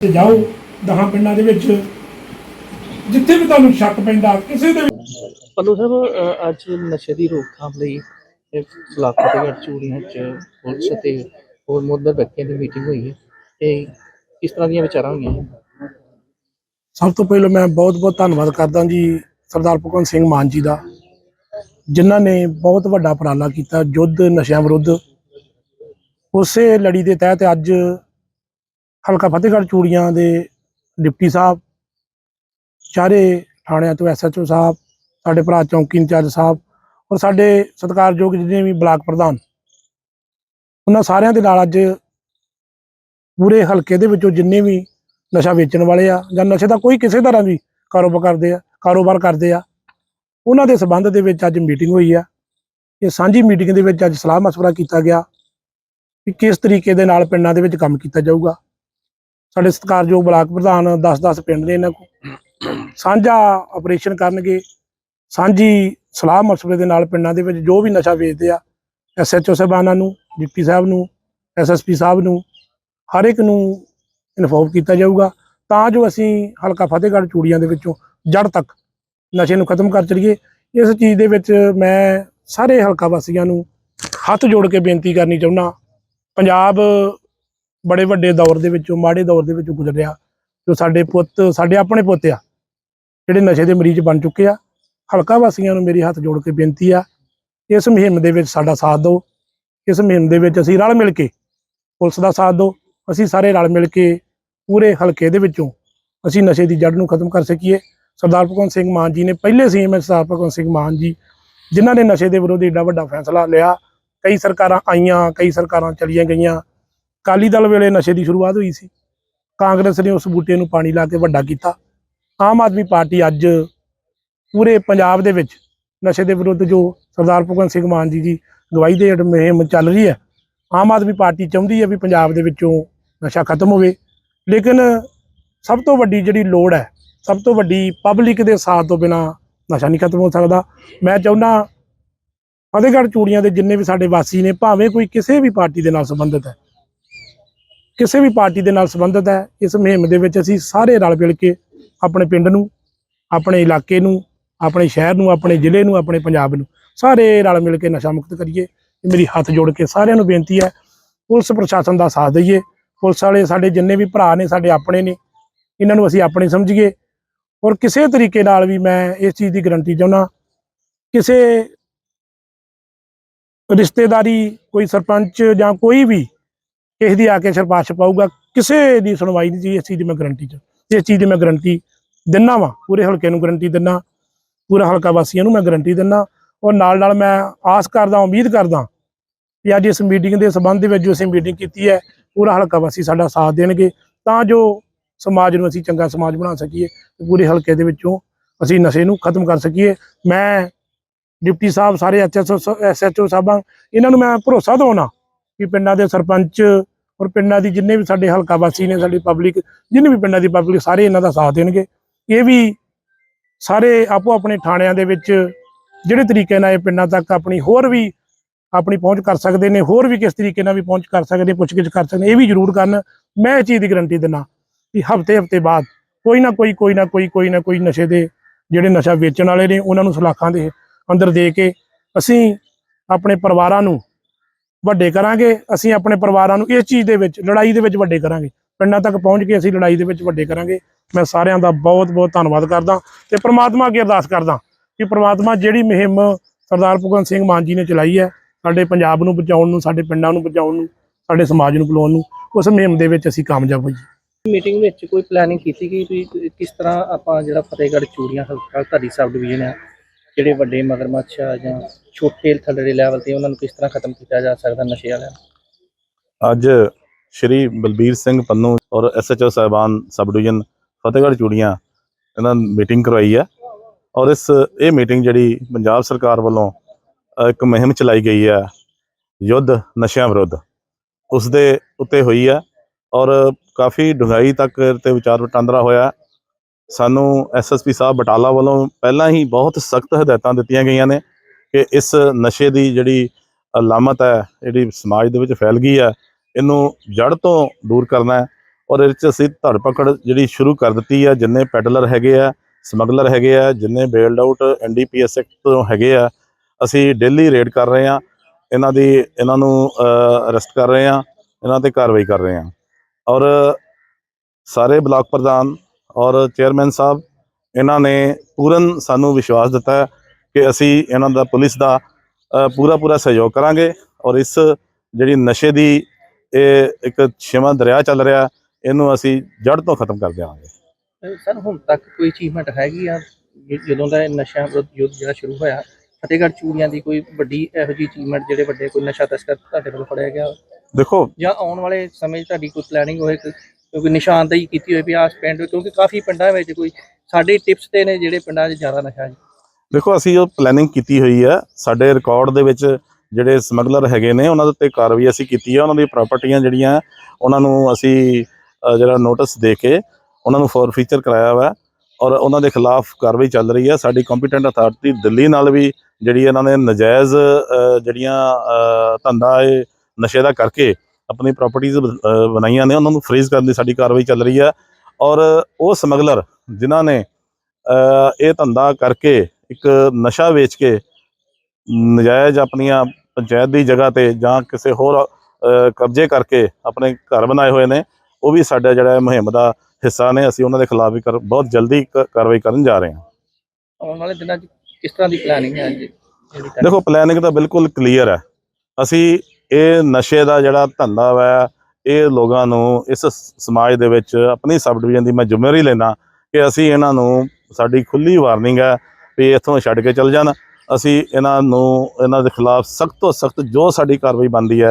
ਤੇ ਜਾਓ ਦਹਾਂ ਪਿੰਡਾਂ ਦੇ ਵਿੱਚ। ਜਿੱਥੇ ਵੀ ਤੁਹਾਨੂੰ ਸ਼ੱਕ ਪੈਂਦਾ ਕਿਸੇ ਦੇ ਪੱਲੂ ਸਾਹਿਬ ਅ, ਅੱਜ ਨਸ਼ੇ ਦੀ ਰੋਕਥਾਮ ਲਈ ਬਲਾਕ ਫਤਿਹਗੜ੍ਹ ਚੂੜੀਆਂ ਚ ਪੁਲਿਸ ਤੇ ਹੋਰ ਮੁੱਦਰ ਵਿਅਕਤੀਆਂ ਦੀ ਮੀਟਿੰਗ ਹੋਈ ਹੈ। ਤੇ ਕਿਸ ਤਰ੍ਹਾਂ ਦੀਆਂ ਵਿਚਾਰਾਂ ਹੋਈਆਂ? ਸਭ ਤੋਂ ਪਹਿਲਾਂ ਮੈਂ ਬਹੁਤ-ਬਹੁਤ ਧੰਨਵਾਦ ਕਰਦਾ ਜੀ ਸਰਦਾਰ ਭਗਵੰਤ ਸਿੰਘ ਮਾਨ ਜੀ ਦਾ ਜਿਨ੍ਹਾਂ ਨੇ ਬਹੁਤ ਵੱਡਾ ਉਪਰਾਲਾ ਕੀਤਾ ਯੁੱਧ ਨਸ਼ਿਆਂ ਵਿਰੁੱਧ। ਉਸੇ ਲੜੀ ਦੇ ਤਹਿਤ ਅੱਜ ਹਲਕਾ ਫਤਿਹਗੜ੍ਹ ਚੂੜੀਆਂ ਦੇ ਡਿਪਟੀ ਸਾਹਿਬ, ਚਾਰੇ ਥਾਣਿਆਂ ਤੋਂ ਐਸਐਚਓ ਸਾਹਿਬ, ਸਾਡੇ ਭਰਾ ਚੌਂਕੀ ਇੰਚਾਰਜ ਸਾਹਿਬ ਔਰ ਸਾਡੇ ਸਤਿਕਾਰਯੋਗ ਜਿੰਨੇ ਵੀ ਬਲਾਕ ਪ੍ਰਧਾਨ, ਉਹਨਾਂ ਸਾਰਿਆਂ ਦੇ ਨਾਲ ਅੱਜ ਪੂਰੇ ਹਲਕੇ ਦੇ ਵਿੱਚੋਂ ਜਿੰਨੇ ਵੀ ਨਸ਼ਾ ਵੇਚਣ ਵਾਲੇ ਆ ਜਾਂ ਨਸ਼ੇ ਦਾ ਕੋਈ ਕਿਸੇ ਤਰ੍ਹਾਂ ਵੀ ਕਾਰੋਬਾਰ ਕਰਦੇ ਆ, ਕਾਰੋਬਾਰ ਕਰਦੇ ਆ, ਉਹਨਾਂ ਦੇ ਸਬੰਧ ਦੇ ਵਿੱਚ ਅੱਜ ਮੀਟਿੰਗ ਹੋਈ ਆ। ਇਹ ਸਾਂਝੀ ਮੀਟਿੰਗ ਦੇ ਵਿੱਚ ਅੱਜ ਸਲਾਹ ਮਸ਼ਵਰਾ ਕੀਤਾ ਗਿਆ ਕਿ ਕਿਸ ਤਰੀਕੇ ਦੇ ਨਾਲ ਪਿੰਡਾਂ ਦੇ ਵਿੱਚ ਕੰਮ ਕੀਤਾ ਜਾਊਗਾ। ਸਾਡੇ ਸਤਿਕਾਰਯੋਗ ਬਲਾਕ ਪ੍ਰਧਾਨ 10-10 ਪਿੰਡ ਨੇ ਇਹਨਾਂ ਕੋਲ। ਸਾਂਝਾ ਆਪਰੇਸ਼ਨ ਕਰਨਗੇ। ਸਾਂਝੀ ਸਲਾਹ ਮਸ਼ਵਰੇ ਦੇ ਨਾਲ ਪਿੰਡਾਂ ਦੇ ਵਿੱਚ ਜੋ ਵੀ ਨਸ਼ਾ ਵੇਚਦੇ ਆ ਐਸਐਚਓ ਸਾਹਿਬਾਨਾਂ ਨੂੰ ਡਿਪਟੀ ਸਾਹਿਬ ਨੂੰ ਐਸਐਸਪੀ ਸਾਹਿਬ ਨੂੰ, ਹਰ ਇੱਕ ਨੂੰ ਇਨਫੋਰਮ ਕੀਤਾ ਜਾਊਗਾ। ਤਾਂ ਜੋ ਅਸੀਂ ਹਲਕਾ ਫਤਿਹਗੜ੍ਹ ਚੂੜੀਆਂ ਦੇ ਵਿੱਚੋਂ ਜੜ ਤੱਕ ਨਸ਼ੇ ਨੂੰ ਖਤਮ ਕਰ ਚਲੀਏ। ਇਸ ਚੀਜ਼ ਦੇ ਵਿੱਚ ਮੈਂ ਸਾਰੇ ਹਲਕਾ ਵਾਸੀਆਂ ਨੂੰ ਹੱਥ ਜੋੜ ਕੇ ਬੇਨਤੀ ਕਰਨੀ ਚਾਹੁੰਦਾ। ਪੰਜਾਬ ਬੜੇ ਵੱਡੇ ਦੌਰ ਦੇ ਵਿੱਚੋਂ, ਮਾੜੇ ਦੌਰ ਦੇ ਵਿੱਚੋਂ ਗੁਜ਼ਰਿਆ, ਜੋ ਸਾਡੇ ਪੁੱਤ, ਸਾਡੇ ਆਪਣੇ ਪੁੱਤ ਆ, ਜਿਹੜੇ ਨਸ਼ੇ ਦੇ ਮਰੀਜ਼ ਬਣ ਚੁੱਕੇ ਆ। ਹਲਕਾ ਵਾਸੀਆਂ ਨੂੰ ਮੇਰੀ ਹੱਥ ਜੋੜ ਕੇ ਬੇਨਤੀ ਆ, ਇਸ ਮੁਹਿੰਮ ਦੇ ਵਿੱਚ ਸਾਡਾ ਸਾਥ ਦਿਓ। ਇਸ ਮੁਹਿੰਮ ਦੇ ਵਿੱਚ ਅਸੀਂ ਰਲ ਮਿਲ ਕੇ ਪੁਲਿਸ ਦਾ ਸਾਥ ਦਿਓ। ਅਸੀਂ ਸਾਰੇ ਰਲ ਮਿਲ ਕੇ ਪੂਰੇ ਹਲਕੇ ਦੇ ਵਿੱਚੋਂ ਅਸੀਂ ਨਸ਼ੇ ਦੀ ਜੜ ਨੂੰ ਖਤਮ ਕਰ ਸਕੀਏ। ਸਰਦਾਰ ਭਗਵੰਤ ਸਿੰਘ ਮਾਨ ਜੀ ਨੇ ਪਹਿਲੇ ਸੀਐਮ ਸਰਦਾਰ ਭਗਵੰਤ ਸਿੰਘ ਮਾਨ ਜੀ, ਜਿਨ੍ਹਾਂ ਨੇ ਨਸ਼ੇ ਦੇ ਵਿਰੁੱਧ ਏਡਾ ਵੱਡਾ ਫੈਸਲਾ ਲਿਆ। ਕਈ ਸਰਕਾਰਾਂ ਆਈਆਂ, ਕਈ ਸਰਕਾਰਾਂ ਚਲੀਆਂ ਗਈਆਂ। ਅਕਾਲੀ ਦਲ ਵੇਲੇ ਨਸ਼ੇ ਦੀ ਸ਼ੁਰੂਆਤ ਹੋਈ ਸੀ। ਕਾਂਗਰਸ ਨੇ ਉਸ ਬੂਟੇ ਨੂੰ ਪਾਣੀ ਲਾ ਕੇ ਵੱਡਾ ਕੀਤਾ। ਆਮ ਆਦਮੀ ਪਾਰਟੀ ਅੱਜ ਪੂਰੇ ਪੰਜਾਬ ਦੇ ਵਿੱਚ ਨਸ਼ੇ ਦੇ ਵਿਰੁੱਧ ਜੋ ਸਰਦਾਰ ਭਗਵੰਤ ਸਿੰਘ ਮਾਨ ਜੀ ਦੀ ਗਵਾਹੀ ਦੇ ਹੇਠ ਮੁਹਿੰਮ ਚੱਲ ਰਹੀ ਹੈ, ਆਮ ਆਦਮੀ ਪਾਰਟੀ ਚਾਹੁੰਦੀ ਹੈ ਵੀ ਪੰਜਾਬ ਦੇ ਵਿੱਚੋਂ ਨਸ਼ਾ ਖਤਮ ਹੋਵੇ। ਲੇਕਿਨ ਸਭ ਤੋਂ ਵੱਡੀ ਜਿਹੜੀ ਲੋੜ ਹੈ, ਸਭ ਤੋਂ ਵੱਡੀ ਪਬਲਿਕ ਦੇ ਸਾਥ ਤੋਂ ਬਿਨਾ ਨਸ਼ਾ ਨਹੀਂ ਖਤਮ ਹੋ ਸਕਦਾ। ਮੈਂ ਚਾਹੁੰਦਾ ਫਤਿਹਗੜ੍ਹ ਚੂੜੀਆਂ ਦੇ ਜਿੰਨੇ ਵੀ ਸਾਡੇ ਵਾਸੀ ਨੇ, ਭਾਵੇਂ ਕੋਈ ਕਿਸੇ ਵੀ ਪਾਰਟੀ ਦੇ ਨਾਲ ਸੰਬੰਧਿਤ ਹੈ ਕਿਸੇ ਵੀ ਪਾਰਟੀ ਦੇ ਨਾਲ ਸੰਬੰਧਿਤ ਹੈ, ਇਸ ਮੁਹਿੰਮ ਦੇ ਵਿੱਚ ਅਸੀਂ ਸਾਰੇ ਰਲ ਮਿਲ ਕੇ ਆਪਣੇ ਪਿੰਡ ਨੂੰ, ਆਪਣੇ ਇਲਾਕੇ ਨੂੰ, ਆਪਣੇ ਸ਼ਹਿਰ ਨੂੰ, ਆਪਣੇ ਜ਼ਿਲ੍ਹੇ ਨੂੰ, ਆਪਣੇ ਪੰਜਾਬ ਨੂੰ ਸਾਰੇ ਰਲ ਮਿਲ ਕੇ ਨਸ਼ਾ ਮੁਕਤ ਕਰੀਏ। ਮੇਰੀ ਹੱਥ ਜੋੜ ਕੇ ਸਾਰਿਆਂ ਨੂੰ ਬੇਨਤੀ ਹੈ, ਪੁਲਿਸ ਪ੍ਰਸ਼ਾਸਨ ਦਾ ਸਾਥ ਦਈਏ। ਪੁਲਿਸ ਵਾਲੇ ਸਾਡੇ ਜਿੰਨੇ ਵੀ ਭਰਾ ਨੇ, ਸਾਡੇ ਆਪਣੇ ਨੇ, ਇਹਨਾਂ ਨੂੰ ਅਸੀਂ ਆਪਣੇ ਸਮਝੀਏ। ਔਰ ਕਿਸੇ ਤਰੀਕੇ ਨਾਲ ਵੀ ਮੈਂ ਇਸ ਚੀਜ਼ ਦੀ ਗਰੰਟੀ ਚਾਹੁੰਦਾ ਕਿਸੇ ਰਿਸ਼ਤੇਦਾਰੀ, ਕੋਈ ਸਰਪੰਚ ਜਾਂ ਕੋਈ ਵੀ ਕਿਸੇ ਦੀ ਆ ਕੇ ਸਰਪਾਸ਼ ਪਾਊਗਾ, ਕਿਸੇ ਦੀ ਸੁਣਵਾਈ ਨਹੀਂ ਜੀ ਇਸ ਚੀਜ਼ ਦੀ ਮੈਂ ਗਰੰਟੀ ਚ। ਇਸ ਚੀਜ਼ ਦੀ ਮੈਂ ਗਰੰਟੀ ਦਿੰਨਾ ਵਾਂ, ਪੂਰੇ ਹਲਕੇ ਨੂੰ ਗਰੰਟੀ ਦਿੰਨਾ, ਪੂਰਾ ਹਲਕਾ ਵਾਸੀਆਂ ਨੂੰ ਮੈਂ ਗਰੰਟੀ ਦਿੰਨਾ। ਔਰ ਨਾਲ ਨਾਲ ਮੈਂ ਆਸ ਕਰਦਾ, ਉਮੀਦ ਕਰਦਾ ਕਿ ਅੱਜ ਇਸ ਮੀਟਿੰਗ ਦੇ ਸੰਬੰਧ ਦੇ ਵਿੱਚ ਜੋ ਅਸੀਂ ਮੀਟਿੰਗ ਕੀਤੀ ਹੈ, ਪੂਰਾ ਹਲਕਾ ਵਾਸੀ ਸਾਡਾ ਸਾਥ ਦੇਣਗੇ, ਤਾਂ ਜੋ ਸਮਾਜ ਨੂੰ ਅਸੀਂ ਚੰਗਾ ਸਮਾਜ ਬਣਾ ਸਕੀਏ ਤੇ ਪੂਰੇ ਹਲਕੇ ਦੇ ਵਿੱਚੋਂ ਅਸੀਂ ਨਸ਼ੇ ਨੂੰ ਖਤਮ ਕਰ ਸਕੀਏ। ਮੈਂ ਡਿਪਟੀ ਸਾਹਿਬ, ਸਾਰੇ ਐਸਐਚਓ ਐਸਐਚਓ ਸਾਹਿਬਾਂ, ਇਹਨਾਂ ਨੂੰ ਮੈਂ ਭਰੋਸਾ ਦਿਵਾਉਣਾ ਕਿ ਪਿੰਡਾਂ ਦੇ ਸਰਪੰਚ ਔਰ ਪਿੰਡਾਂ ਦੀ ਜਿੰਨੇ ਵੀ ਸਾਡੇ ਹਲਕਾ ਵਾਸੀ ਨੇ, ਸਾਡੀ ਪਬਲਿਕ ਜਿੰਨੇ ਵੀ ਪਿੰਡਾਂ ਦੀ ਪਬਲਿਕ ਸਾਰੇ ਇਹਨਾਂ ਦਾ ਸਾਥ ਦੇਣਗੇ। ਇਹ ਵੀ ਸਾਰੇ ਆਪੋ ਆਪਣੇ ਥਾਣਿਆਂ ਦੇ ਵਿੱਚ ਜਿਹੜੇ ਤਰੀਕੇ ਨਾਲ ਇਹ ਪਿੰਡਾਂ ਤੱਕ ਆਪਣੀ ਹੋਰ ਵੀ ਆਪਣੀ ਪਹੁੰਚ ਕਰ ਸਕਦੇ ਨੇ, ਹੋਰ ਵੀ ਕਿਸ ਤਰੀਕੇ ਨਾਲ ਵੀ ਪਹੁੰਚ ਕਰ ਸਕਦੇ, ਪੁੱਛਗਿੱਛ ਕਰ ਸਕਦੇ ਇਹ ਵੀ ਜ਼ਰੂਰ ਕਰਨ। ਮੈਂ ਇਹ ਚੀਜ਼ ਦੀ ਗਰੰਟੀ ਦਿੰਦਾ ਕਿ ਹਫ਼ਤੇ ਹਫ਼ਤੇ ਬਾਅਦ ਕੋਈ ਨਾ ਕੋਈ ਕੋਈ ਨਾ ਕੋਈ ਕੋਈ ਨਾ ਕੋਈ ਨਸ਼ੇ ਦੇ ਜਿਹੜੇ ਨਸ਼ਾ ਵੇਚਣ ਵਾਲੇ ਨੇ, ਉਹਨਾਂ ਨੂੰ ਸਲਾਖਾਂ ਦੇ ਅੰਦਰ ਦੇ ਕੇ ਅਸੀਂ ਆਪਣੇ ਪਰਿਵਾਰਾਂ ਨੂੰ ਵੱਡੇ ਕਰਾਂਗੇ, ਅਸੀਂ ਆਪਣੇ ਪਰਿਵਾਰਾਂ ਨੂੰ ਇਸ ਚੀਜ਼ ਦੇ ਵਿੱਚ, ਲੜਾਈ ਦੇ ਵਿੱਚ ਵੱਡੇ ਕਰਾਂਗੇ। ਪਿੰਡਾਂ ਤੱਕ ਪਹੁੰਚ ਕੇ ਅਸੀਂ ਲੜਾਈ ਦੇ ਵਿੱਚ ਵੱਡੇ ਕਰਾਂਗੇ। ਮੈਂ ਸਾਰਿਆਂ ਦਾ ਬਹੁਤ ਬਹੁਤ ਧੰਨਵਾਦ ਕਰਦਾ ਤੇ ਪ੍ਰਮਾਤਮਾ ਅੱਗੇ ਅਰਦਾਸ ਕਰਦਾ ਕਿ ਪ੍ਰਮਾਤਮਾ ਜਿਹੜੀ ਮੁਹਿੰਮ ਸਰਦਾਰ ਭਗਵੰਤ ਸਿੰਘ ਮਾਨ ਜੀ ਨੇ ਚਲਾਈ ਹੈ, ਸਾਡੇ ਪੰਜਾਬ ਨੂੰ ਬਚਾਉਣ ਨੂੰ, ਸਾਡੇ ਪਿੰਡਾਂ ਨੂੰ ਬਚਾਉਣ ਨੂੰ, ਸਾਡੇ ਸਮਾਜ ਨੂੰ ਬੁਲਾਉਣ ਨੂੰ, ਉਸ ਮੁਹਿੰਮ ਦੇ ਵਿੱਚ ਅਸੀਂ ਕਾਮਯਾਬ ਹੋਈਏ। ਮੀਟਿੰਗ ਵਿੱਚ ਕੋਈ ਪਲੈਨਿੰਗ ਕੀਤੀ ਗਈ ਵੀ ਕਿਸ ਤਰ੍ਹਾਂ ਆਪਾਂ ਜਿਹੜਾ ਫਤਿਹਗੜ੍ਹ ਚੂੜੀਆਂ ਹਲਕਾ ਧਾਰੀ ਸਬ ਡਿਵੀਜ਼ਨ ਆ ਜਿਹੜੇ ਵੱਡੇ ਮਗਰਮੱਛ ਆ ਜਾਂ ਛੋਟੇ ਥੱਲੜੇ ਲੈਵਲ ਤੇ ਉਹਨਾਂ ਨੂੰ ਕਿਸ ਤਰ੍ਹਾਂ ਖਤਮ ਕੀਤਾ ਜਾ ਸਕਦਾ ਨਸ਼ੇ ਵਾਲਿਆਂ ਨੂੰ? ਅੱਜ ਸ਼੍ਰੀ ਬਲਬੀਰ ਸਿੰਘ ਪੰਨੂ ਔਰ ਐਸਐਚਓ ਸਾਹਿਬਾਨ ਸਬ ਡਿਵੀਜ਼ਨ ਫਤਿਹਗੜ੍ਹ ਚੂੜੀਆਂ ਇਹਨਾਂ ਮੀਟਿੰਗ ਕਰਵਾਈ ਹੈ ਔਰ ਇਸ, ਇਹ ਮੀਟਿੰਗ ਜਿਹੜੀ ਪੰਜਾਬ ਸਰਕਾਰ ਵੱਲੋਂ ਇੱਕ ਮੁਹਿੰਮ ਚਲਾਈ ਗਈ ਹੈ ਯੁੱਧ ਨਸ਼ਿਆਂ ਵਿਰੁੱਧ। ਉਸ ਦੇ ਉੱਤੇ ਹੋਈ ਹੈ ਔਰ ਕਾਫੀ ਡੂੰਘਾਈ ਤੱਕ ਤੇ ਵਿਚਾਰ ਵਟਾਂਦਰਾ ਹੋਇਆ। ਸਾਨੂੰ ਐਸਐਸਪੀ ਸਾਹਿਬ ਬਟਾਲਾ ਵੱਲੋਂ ਪਹਿਲਾਂ ਹੀ ਬਹੁਤ ਸਖਤ ਹਦਾਇਤਾਂ ਦਿੱਤੀਆਂ ਗਈਆਂ ਨੇ ਕਿ ਇਸ ਨਸ਼ੇ ਦੀ ਜਿਹੜੀ ਲਾਮਤ ਹੈ, ਜਿਹੜੀ ਸਮਾਜ ਦੇ ਵਿੱਚ ਫੈਲ ਗਈ ਹੈ, ਇਹਨੂੰ ਜੜ ਤੋਂ ਦੂਰ ਕਰਨਾ ਹੈ ਔਰ ਇਹਦੇ 'ਚ ਅਸੀਂ ਧੜ ਪਕੜ ਜਿਹੜੀ ਸ਼ੁਰੂ ਕਰ ਦਿੱਤੀ ਹੈ, ਜਿੰਨੇ ਪੈਡਲਰ ਹੈਗੇ ਆ, ਸਮਗਲਰ ਹੈਗੇ ਆ, ਜਿੰਨੇ ਬੇਲਡ ਆਊਟ ਐਨਡੀਪੀਐਸ ਐਕਟ ਤੋਂ ਹੈਗੇ ਆ, ਅਸੀਂ ਡੇਲੀ ਰੇਡ ਕਰ ਰਹੇ ਆ ਇਹਨਾਂ ਦੀ, ਇਹਨਾਂ ਨੂੰ ਅਰੈਸਟ ਕਰ ਰਹੇ ਆ ਇਹਨਾਂ ਤੇ ਕਾਰਵਾਈ ਕਰ ਰਹੇ ਆ ਔਰ ਸਾਰੇ ਬਲਾਕ ਪ੍ਰਧਾਨ ਔਰ ਚੇਅਰਮੈਨ ਸਾਹਿਬ ਇਹਨਾਂ ਨੇ ਪੂਰਨ ਸਾਨੂੰ ਵਿਸ਼ਵਾਸ ਦਿੱਤਾ ਕਿ ਅਸੀਂ ਇਹਨਾਂ ਦਾ ਪੁਲਿਸ ਦਾ ਪੂਰਾ ਪੂਰਾ ਸਹਿਯੋਗ ਕਰਾਂਗੇ ਔਰ ਇਸ ਜਿਹੜੀ ਨਸ਼ੇ ਦੀ ਇਹ ਇੱਕ ਛਿਮਾ ਦਰਿਆ ਚੱਲ ਰਿਹਾ ਇਹਨੂੰ ਅਸੀਂ ਜੜ ਤੋਂ ਖਤਮ ਕਰ ਦੇਵਾਂਗੇ। ਸਰ ਹੁਣ ਤੱਕ ਕੋਈ ਅਚੀਵਮੈਂਟ ਹੈਗੀ ਆ? ਜ- ਜਦੋਂ ਦਾ ਇਹ ਨਸ਼ਾ ਵਿਰੁੱਧ ਯੁੱਧ ਜਿਹੜਾ ਸ਼ੁਰੂ ਹੋਇਆ ਫਤਿਹਗੜ੍ਹ ਚੂੜੀਆਂ ਦੀ ਕੋਈ ਵੱਡੀ ਇਹੋ ਜਿਹੀ ਅਚੀਵਮੈਂਟ ਜਿਹੜੇ ਵੱਡੇ ਕੋਈ ਨਸ਼ਾ ਤਸਕਰ ਤੁਹਾਡੇ ਵੱਲੋਂ ਫੜਿਆ ਗਿਆ? ਦੇਖੋ ਜਾਂ ਆਉਣ ਵਾਲੇ ਸਮੇਂ 'ਚ ਤੁਹਾਡੀ ਕੋਈ ਪਲੈਨਿੰਗ ਹੋਏ ਕਿਉਂਕਿ ਕੋਈ ਨਿਸ਼ਾਨਦੇਹੀ ਕੀਤੀ ਹੋਈ ਵੀ ਆਸ ਪਿੰਡ, ਕਿਉਂਕਿ ਕਾਫੀ ਪਿੰਡਾਂ ਵਿੱਚ ਕੋਈ ਸਾਡੇ ਟਿਪਸ ਤੇ ਨੇ ਜਿਹੜੇ ਪਿੰਡਾਂ 'ਚ ਜ਼ਿਆਦਾ ਨਸ਼ਾ ਜੀ। ਦੇਖੋ, ਅਸੀਂ ਉਹ ਪਲੈਨਿੰਗ ਕੀਤੀ ਹੋਈ ਹੈ ਸਾਡੇ ਰਿਕਾਰਡ ਦੇ ਵਿੱਚ ਜਿਹੜੇ ਸਮਗਲਰ ਹੈਗੇ ਨੇ, ਉਹਨਾਂ ਦੇ ਉੱਤੇ ਕਾਰਵਾਈ ਅਸੀਂ ਕੀਤੀ ਹੈ ਉਹਨਾਂ ਦੀ ਪ੍ਰਾਪਰਟੀਆਂ ਜਿਹੜੀਆਂ, ਉਹਨਾਂ ਨੂੰ ਅਸੀਂ ਜਿਹੜਾ ਨੋਟਿਸ ਦੇ ਕੇ ਉਹਨਾਂ ਨੂੰ ਫੋਰਫੀਚਰ ਕਰਾਇਆ ਹੋਇਆ ਔਰ ਉਹਨਾਂ ਦੇ ਖਿਲਾਫ ਕਾਰਵਾਈ ਚੱਲ ਰਹੀ ਹੈ ਸਾਡੀ ਕੰਪੀਟੈਂਟ ਅਥਾਰਟੀ ਦਿੱਲੀ ਨਾਲ ਵੀ ਜਿਹੜੀ ਇਹਨਾਂ ਨੇ ਨਜਾਇਜ਼ ਜਿਹੜੀਆਂ ਧੰਦਾ ਇਹ ਨਸ਼ੇ ਦਾ ਕਰਕੇ ਆਪਣੀ ਪ੍ਰਾਪਰਟੀਆਂ ਬਣਾਈਆਂ ਨੇ ਉਹਨਾਂ ਨੂੰ ਫਰੀਜ਼ ਕਰਨ ਦੀ ਸਾਡੀ ਕਾਰਵਾਈ ਚੱਲ ਰਹੀ ਹੈ। ਔਰ ਉਹ ਸਮਗਲਰ ਜਿਨ੍ਹਾਂ ਨੇ ਇਹ ਧੰਦਾ ਕਰਕੇ ਇੱਕ ਨਸ਼ਾ ਵੇਚ ਕੇ ਨਜਾਇਜ਼ ਆਪਣੀਆਂ ਪੰਚਾਇਤ ਦੀ ਜਗ੍ਹਾ ਤੇ ਜਾਂ ਕਿਸੇ ਹੋਰ ਕਬਜ਼ੇ ਕਰਕੇ ਆਪਣੇ ਘਰ ਬਣਾਏ ਹੋਏ ਨੇ ਉਹ ਵੀ ਸਾਡਾ ਜਿਹੜਾ ਮੁਹਿੰਮ ਦਾ ਹਿੱਸਾ ਨੇ। ਅਸੀਂ ਉਹਨਾਂ ਦੇ ਖਿਲਾਫ ਵੀ ਬਹੁਤ ਜਲਦੀ ਕਾਰਵਾਈ ਕਰਨ ਜਾ ਰਹੇ ਹਾਂ। ਆਉਣ ਵਾਲੇ ਦਿਨਾਂ 'ਚ ਕਿਸ ਤਰ੍ਹਾਂ ਦੀ ਪਲੈਨਿੰਗ ਹੈ ਜੀ? ਦੇਖੋ ਪਲੈਨਿੰਗ ਤਾਂ ਬਿਲਕੁਲ ਕਲੀਅਰ ਹੈ। ਅਸੀਂ ਇਹ ਨਸ਼ੇ ਦਾ ਜਿਹੜਾ ਧੰਦਾ ਵਾ, ਇਹ ਲੋਕਾਂ ਨੂੰ ਇਸ ਸਮਾਜ ਦੇ ਵਿੱਚ ਆਪਣੀ ਸਬ ਡਿਵੀਜ਼ਨ ਦੀ ਮੈਂ ਜ਼ਿੰਮੇਵਾਰੀ ਲੈਣਾ ਕਿ ਅਸੀਂ ਇਹਨਾਂ ਨੂੰ, ਸਾਡੀ ਖੁੱਲੀ ਵਾਰਨਿੰਗ ਹੈ ਵੀ ਇੱਥੋਂ ਛੱਡ ਕੇ ਚੱਲ ਜਾਣ। ਅਸੀਂ ਇਹਨਾਂ ਨੂੰ, ਇਹਨਾਂ ਦੇ ਖਿਲਾਫ ਸਖਤ ਤੋਂ ਸਖਤ ਜੋ ਸਾਡੀ ਕਾਰਵਾਈ ਬਣਦੀ ਹੈ।